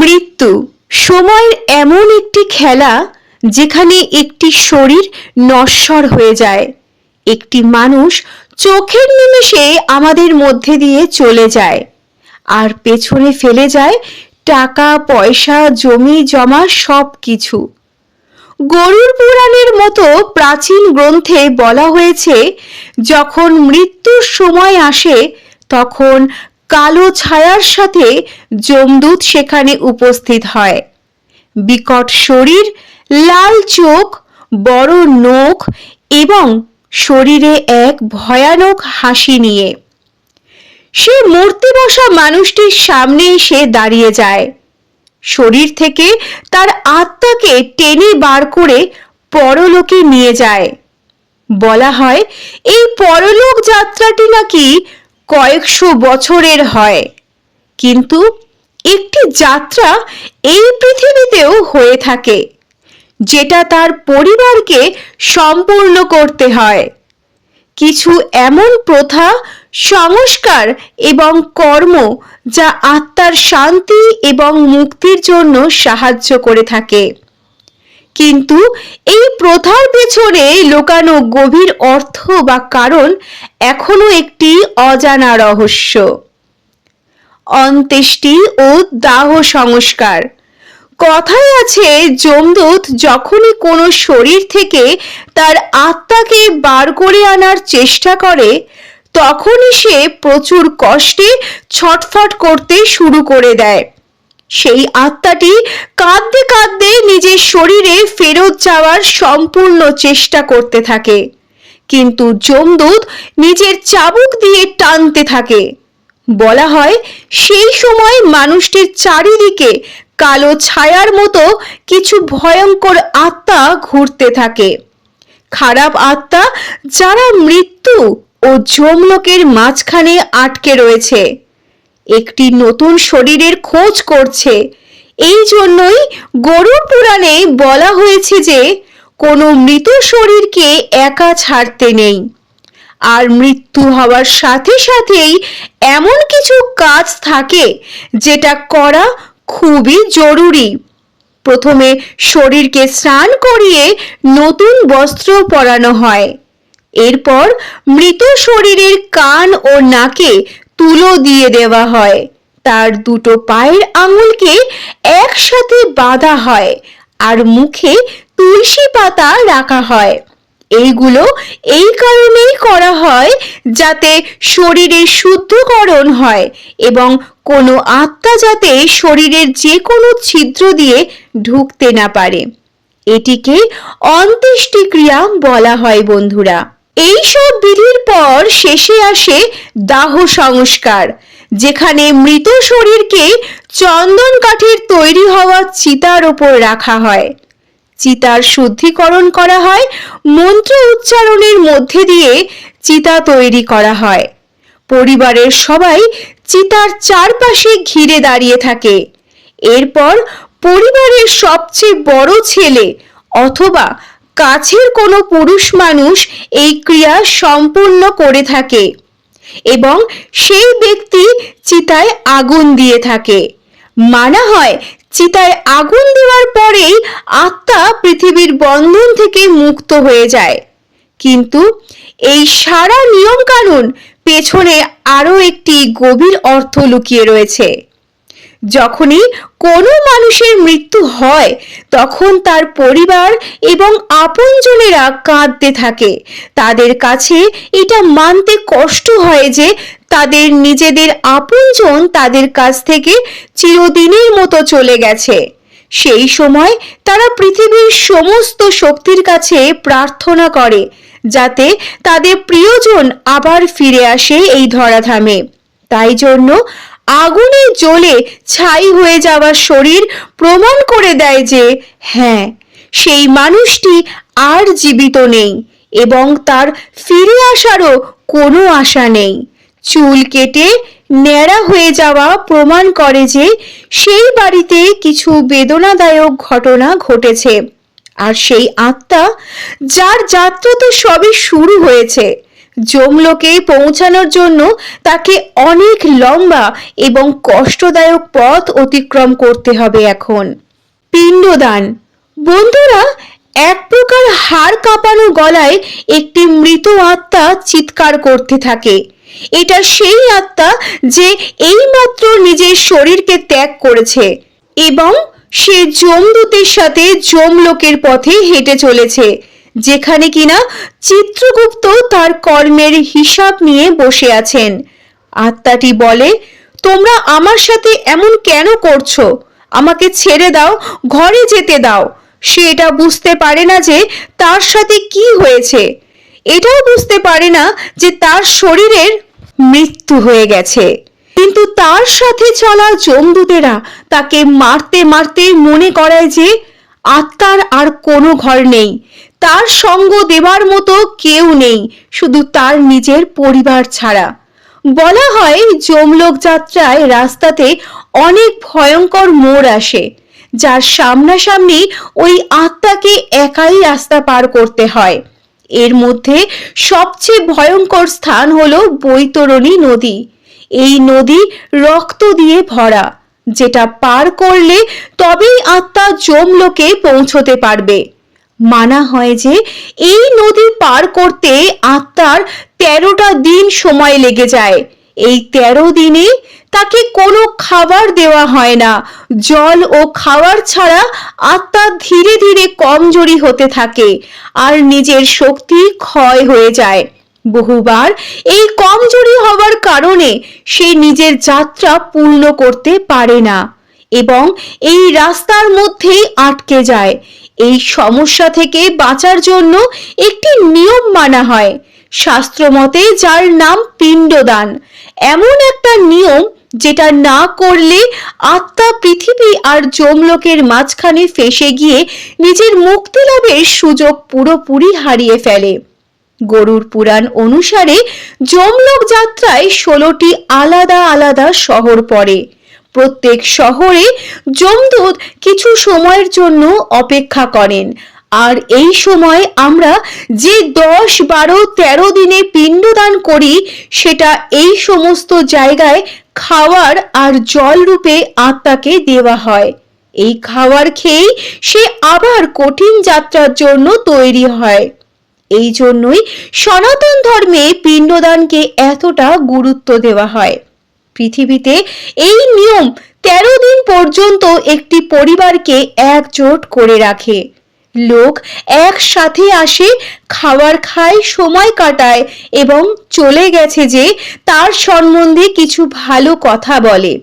মৃত্যু। সময়ের এমন একটি খেলা যেখানে একটি শরীর নশ্বর হয়ে যায়। একটি মানুষ চোখের নিমেষে আমাদের মধ্যে দিয়ে চলে যায়। আর পেছনে ফেলে যায় টাকা, পয়সা, জমি, জমা সব কিছু গরুর পুরাণের মতো প্রাচীন গ্রন্থে বলা হয়েছে, যখন মৃত্যুর সময় আসে, তখন কালো ছায়ার সাথে যমদূত সেখানে উপস্থিত হয়। বিকট শরীর, লাল চোখ, বড় নখ এবং শরীরে এক ভয়ানক হাসি নিয়ে। সে মূর্তি বসা মানুষটির সামনে এসে দাঁড়িয়ে যায়। শরীর থেকে তার আত্মাকে টেনে বার করে পরলোকে নিয়ে যায়। বলা হয়, এই পরলোক যাত্রাটি নাকি কয়েকশো বছরের হয়। কিন্তু একটি যাত্রা এই পৃথিবীতেও হয়ে থাকে, যেটা তার পরিবারকে সম্পূর্ণ করতে হয়। কিছু এমন প্রথা, সংস্কার এবং কর্ম যা আত্মার শান্তি এবং মুক্তির জন্য সাহায্য করে থাকে। কিন্তু এই প্রথার পেছনে লুকানো গভীর অর্থ বা কারণ এখনও একটি অজানা রহস্য। অন্ত্যেষ্টি ও দাহ সংস্কার। কথায় আছে, যমদূত যখনই কোনো শরীর থেকে তার আত্মাকে বার করে আনার চেষ্টা করে, তখনই সে প্রচুর কষ্টে ছটফট করতে শুরু করে দেয়। সেই আত্মাটি কাঁদতে কাঁদতে নিজের শরীরে ফেরত যাওয়ার সম্পূর্ণ চেষ্টা করতে থাকে। কিন্তু যমদূত নিজের চাবুক দিয়ে টানতে থাকে। বলা হয়, সেই সময় মানুষটির চারিদিকে কালো ছায়ার মতো কিছু ভয়ঙ্কর আত্মা ঘুরতে থাকে। খারাপ আত্মা যারা মৃত্যু ও যমলোকের মাঝখানে আটকে রয়েছে। একটি নতুন শরীরের খোঁজ করছে। এই জন্যই গরুর পুরাণে বলা হয়েছে যে, কোনো মৃত শরীরকে একা ছাড়তে নেই। আর মৃত্যু হওয়ার সাথে সাথেই এমন কিছু কাজ থাকে, যেটা করা খুবই জরুরি। প্রথমে শরীরকে স্নান করিয়ে নতুন বস্ত্র পরানো হয়। এরপর মৃত শরীরের কান ও নাকে তুলো দিয়ে দেওয়া হয়। তার দুটো পায়ের আঙুলকে একসাথে বাঁধা হয় আর মুখে তুলসী পাতা রাখা হয়। এইগুলো এই কারণেই করা হয় যাতে শরীরের শুদ্ধকরণ হয় এবং কোনো আত্মা যাতে শরীরের যে কোনো ছিদ্র দিয়ে ঢুকতে না পারে। এটিকে অন্ত্যেষ্টিক্রিয়া বলা হয় বন্ধুরা। এই সব বিধির পর শেষে আসে দাহ সংস্কার, যেখানে মৃত শরীরকে চন্দন কাঠের তৈরি হওয়া চিতার ওপর রাখা হয়। চিতার শুদ্ধিকরণ করা হয়, মন্ত্র উচ্চারণের মধ্যে দিয়ে চিতা তৈরি করা হয়। পরিবারের সবাই চিতার চারপাশে ঘিরে দাঁড়িয়ে থাকে। এরপর পরিবারের সবচেয়ে বড় ছেলে অথবা কাছের কোনো পুরুষ মানুষ এই ক্রিয়া সম্পূর্ণ করে থাকে এবং সেই ব্যক্তি চিতায় আগুন দিয়ে থাকে। মানা হয়, চিতায় আগুন দেওয়ার পরেই আত্মা পৃথিবীর বন্ধন থেকে মুক্ত হয়ে যায়। কিন্তু এই সারা নিয়ম কানুন পেছনে আরও একটি গভীর অর্থ লুকিয়ে রয়েছে। যখনই কোনো মানুষের মৃত্যু হয়, তখন তার পরিবার এবং আপনজনেরা কাঁদতে থাকে। তাদের কাছে এটা মানতে কষ্ট হয় যে তাদের নিজেদের আপনজন তাদের কাছ থেকে চিরদিনের মতো চলে গেছে। সেই সময় তারা পৃথিবীর সমস্ত শক্তির কাছে প্রার্থনা করে, যাতে তাদের প্রিয়জন আবার ফিরে আসে এই ধরাধামে। তাই জন্য আগুনে জ্বলে ছাই হয়ে যাওয়া শরীর প্রমাণ করে দেয় যে হ্যাঁ সেই মানুষটি আর জীবিত নেই এবং তার ফিরে আসারও কোনো আশা নেই। চুল কেটে ন্যাড়া হয়ে যাওয়া প্রমাণ করে যে, সেই বাড়িতে কিছু বেদনাদায়ক ঘটনা ঘটেছে। আর সেই আত্মা, যার যাত্রা তো সবে শুরু হয়েছে। যমলোকে পৌঁছানোর জন্য তাকে অনেক লম্বা এবং কষ্টদায়ক পথ অতিক্রম করতে হবে এখন। পিণ্ডদান। বন্ধুরা, এক প্রকার হাড় কাঁপানো গলায় একটি মৃত আত্মা চিৎকার করতে থাকে। এটা সেই আত্মা যে এইমাত্র নিজের শরীরকে ত্যাগ করেছে এবং সে যমদূতের সাথে যমলোকের পথে হেঁটে চলেছে। যেখানে কিনা চিত্রগুপ্ত তার কর্মের হিসাব নিয়ে বসে আছেন। আত্মাটি বলে, তোমরা আমার সাথে এমন কেন করছ? আমাকে ছেড়ে দাও, ঘরে যেতে দাও। সে এটা বুঝতে পারে না যে তার সাথে কি হয়েছে। এটাও বুঝতে পারে না যে তার শরীরের মৃত্যু হয়ে গেছে। কিন্তু তার সাথে চলা জমদূতেরা তাকে মারতে মারতে মনে করায় যে আত্মার আর কোনো ঘর নেই। তার সঙ্গ দেবার মতো কেউ নেই, শুধু তার নিজের পরিবার ছাড়া। বলা হয়, যমলোক যাত্রায় রাস্তাতে অনেক ভয়ঙ্কর মোড় আসে, যার সামনাসামনি ওই আত্মাকে একাই রাস্তা পার করতে হয়। এর মধ্যে সবচেয়ে ভয়ঙ্কর স্থান হল বৈতরণী নদী। এই নদী রক্ত দিয়ে ভরা, যেটা পার করলে তবেই আত্মা যমলোকে পৌঁছতে পারবে। মানা হয় যে এই নদী পার করতে আত্মার তেরোটা দিন সময় লেগে যায়। এই তেরো দিনে তাকে কোনো খাবার দেওয়া হয় না। জল ও খাবার ছাড়া আত্মা ধীরে ধীরে কমজোরি হতে থাকে আর নিজের শক্তি ক্ষয় হয়ে যায়। বহুবার এই কমজোরি হওয়ার কারণে সে নিজের যাত্রা পূর্ণ করতে পারে না এবং এই রাস্তার মধ্যেই আটকে যায়। এই সমস্যা থেকে বাঁচার জন্য একটি নিয়ম মানা হয়। শাস্ত্রমতে যার নাম পিণ্ডদান। এমন একটা নিয়ম যেটা না করলে আত্মা পৃথিবী আর যমলোকের মাঝখানে ফেসে গিয়ে নিজের মুক্তি লাভের সুযোগ পুরোপুরি হারিয়ে ফেলে। গরুর পুরাণ অনুসারে যমলোক যাত্রায় ষোলোটি আলাদা আলাদা শহর পড়ে। প্রত্যেক শহরে যমদূত কিছু সময়ের জন্য অপেক্ষা করেন। আর এই সময় আমরা যে দশ, বারো, তেরো দিনে পিণ্ডদান করি, সেটা এই সমস্ত জায়গায় খাওয়ার আর জল রূপে আত্মাকে দেওয়া হয়। এই খাওয়ার খেয়েই সে আবার কঠিন যাত্রার জন্য তৈরি হয়। এই জন্যই সনাতন ধর্মে পিণ্ডদানকে এতটা গুরুত্ব দেওয়া হয়। পৃথিবীতে এই নিয়ম তেরো দিন পর্যন্ত একটি পরিবারকে একজোট করে রাখে। লোক একসাথে আসে, খাবার খায়, সময় কাটায় এবং চলে গেছে যে তার সম্বন্ধে কিছু ভালো কথা বলে।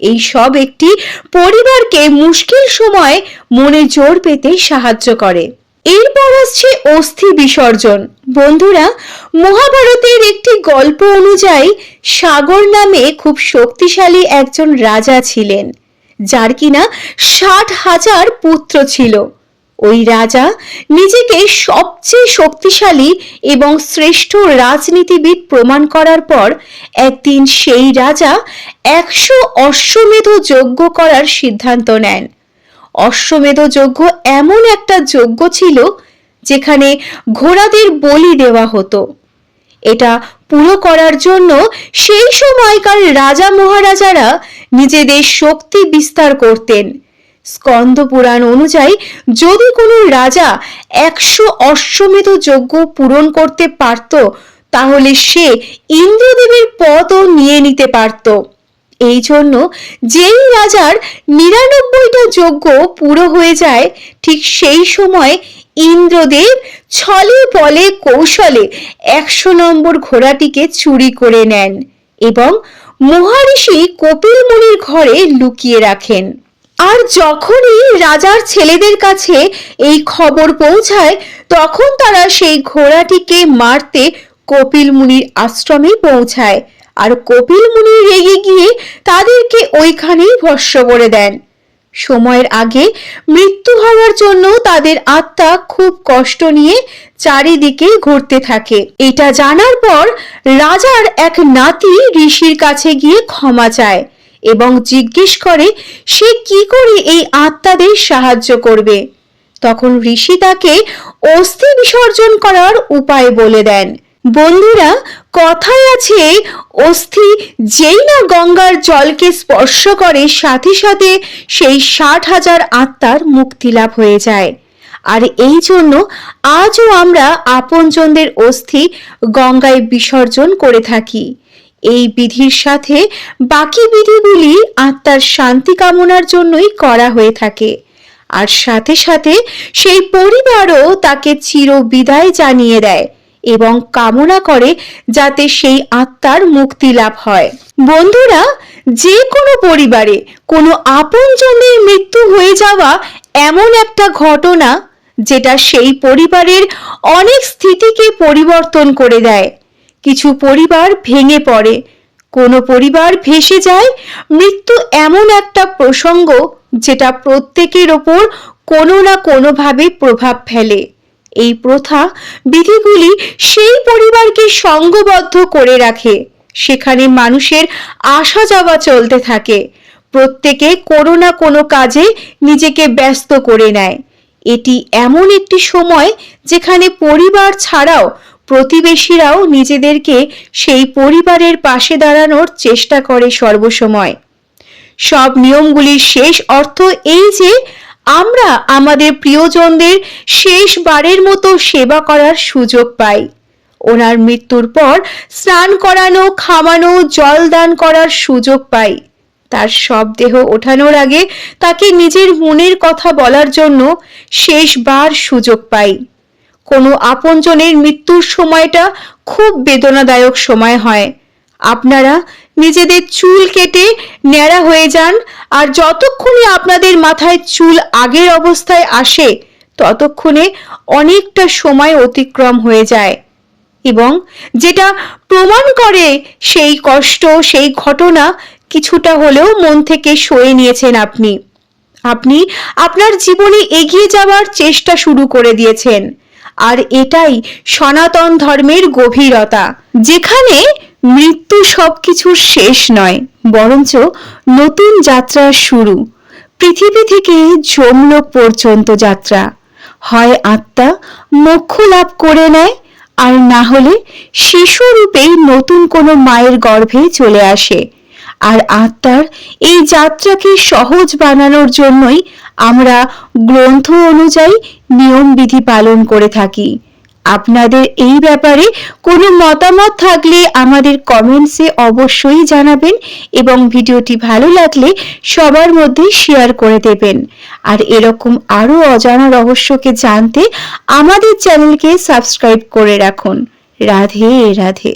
এই সব একটি পরিবারকে মুশকিল সময় মনে জোর পেতে সাহায্য করে। এরপর আসছে অস্থি বিসর্জন। বন্ধুরা, মহাভারতের একটি গল্প অনুযায়ী সাগর নামে খুব শক্তিশালী একজন রাজা ছিলেন, যার কিনা ষাট হাজার পুত্র ছিল। ওই রাজা নিজেকে সবচেয়ে শক্তিশালী এবং শ্রেষ্ঠ রাজনীতিবিদ প্রমাণ করার পর একদিন সেই রাজা একশো অশ্বমেধ যজ্ঞ করার সিদ্ধান্ত নেন। অশ্বমেধ যজ্ঞ এমন একটা যজ্ঞ ছিল যেখানে ঘোড়াদের বলি দেওয়া হতো। এটা পুরো করার জন্য সেই সময়কার রাজা মহারাজারা নিজেদের শক্তি বিস্তার করতেন। স্কন্দ পুরাণ অনুযায়ী যদি কোনো রাজা একশো অশ্বমেধ যজ্ঞ পূরণ করতে পারত, তাহলে সে ইন্দ্রদেবের পদও নিয়ে নিতে পারত। এই জন্য যেই রাজার নিরানব্বইটা যজ্ঞ পুরো হয়ে যায়, ঠিক সেই সময় ইন্দ্রদেব ছলে বলে কৌশলে একশো নম্বর ঘোড়াটিকে চুরি করে নেন এবং মহারিষি কপিল মুনির ঘরে লুকিয়ে রাখেন। আর যখনই রাজার ছেলেদের কাছে এই খবর পৌঁছায়, তখন তারা সেই ঘোড়াটিকে মারতে কপিল মুনির আশ্রমে পৌঁছায়। আর কপিল মুনি রেগে গিয়ে তাদেরকে ওইখানেই ভস্য করে দেন। সময়ের আগে মৃত্যু হওয়ার জন্য তাদের আত্মা খুব কষ্ট নিয়ে চারিদিকে ঘুরতে থাকে। এটা জানার পর রাজার এক নাতি ঋষির কাছে গিয়ে ক্ষমা চায় এবং জিজ্ঞেস করে, সে কি করে এই আত্মাদের সাহায্য করবে? তখন ঋষি তাকে অস্থি বিসর্জন করার উপায় বলে দেন। বন্ধুরা কথায় আছে অস্থি যেই না গঙ্গার জলকে স্পর্শ করে, সাথে সাথে সেই ষাট হাজার আত্মার মুক্তি লাভ হয়ে যায়। আর এই জন্য আজও আমরা আপনজনদের অস্থি গঙ্গায় বিসর্জন করে থাকি। এই বিধির সাথে বাকি বিধিগুলি আত্মার শান্তি কামনার জন্যই করা হয়ে থাকে। আর সাথে সাথে সেই পরিবারও তাকে চির বিদায় জানিয়ে দেয়। এবং কামনা করে যাতে সেই আত্মার মুক্তি লাভ হয়। বন্ধুরা যে কোনো পরিবারে কোনো আপনজনের মৃত্যু হয়ে যাওয়া এমন একটা ঘটনা যেটা সেই পরিবারের অনেক স্থিতিকে পরিবর্তন করে দেয়। কিছু পরিবার ভেঙে পড়ে, কোনো পরিবার ভেসে যায়, মৃত্যু এমন একটা প্রসঙ্গ যেটা প্রত্যেকের ওপর কোনো না কোনোভাবে প্রভাব ফেলে। এই প্রথা বিধিগুলি সেই পরিবারকে সঙ্গবদ্ধ করে রাখে। সেখানে মানুষের আসা যাওয়া চলতে থাকে। প্রত্যেকে কোনো না কোনো কাজে নিজেকে ব্যস্ত করে নেয়। এটি এমন একটি সময় যেখানে পরিবার ছাড়াও প্রতিবেশীরাও নিজেদেরকে সেই পরিবারের পাশে দাঁড়ানোর চেষ্টা করে সর্বসময়। সব নিয়মগুলির শেষ অর্থ এই যে আমরা আমাদের প্রিয়জনদের শেষবারের মতো সেবা করার সুযোগ পাই। ওনার মৃত্যুর পর স্নান করানো, খাওয়ানো, জল দান করার সুযোগ পাই। তার সব দেহ ওঠানোর আগে তাকে নিজের মনের কথা বলার জন্য শেষবার সুযোগ পাই। কোনো আপনজনের মৃত্যুর সময়টা খুব বেদনাদায়ক সময় হয়। আপনারা নিজেদের চুল কেটে ন্যাড়া হয়ে যান, আর যতক্ষণে আপনাদের মাথায় চুল আগের অবস্থায় আসে, ততক্ষণে অনেকটা সময় অতিক্রম হয়ে যায়। এবং যেটা প্রমাণ করে সেই কষ্ট, সেই ঘটনা কিছুটা হলেও মন থেকে সয়ে নিয়েছেন আপনি। আপনি আপনার জীবনে এগিয়ে যাওয়ার চেষ্টা শুরু করে দিয়েছেন। আর এটাই সনাতন ধর্মের গভীরতা। যেখানে মৃত্যু সবকিছুর শেষ নয়, বরঞ্চ নতুন যাত্রার শুরু। পৃথিবী থেকে যমলোক পর্যন্ত যাত্রা। হয় আত্মা মোক্ষ লাভ করে নেয়, আর না হলে শিশুরূপেই নতুন কোনো মায়ের গর্ভে চলে আসে। আর আত্মার এই যাত্রাকে সহজ বানানোর জন্যই আমরা গ্রন্থ অনুযায়ী নিয়ম বিধি পালন করে থাকি। আপনাদের এই ব্যাপারে কোনো মতামত থাকলে আমাদের কমেন্টসে অবশ্যই জানাবেন এবং ভিডিওটি ভালো লাগলে সবার মধ্যে শেয়ার করে দেবেন। আর এরকম আরও অজানা রহস্যকে জানতে আমাদের চ্যানেলকে সাবস্ক্রাইব করে রাখুন। রাধে রাধে।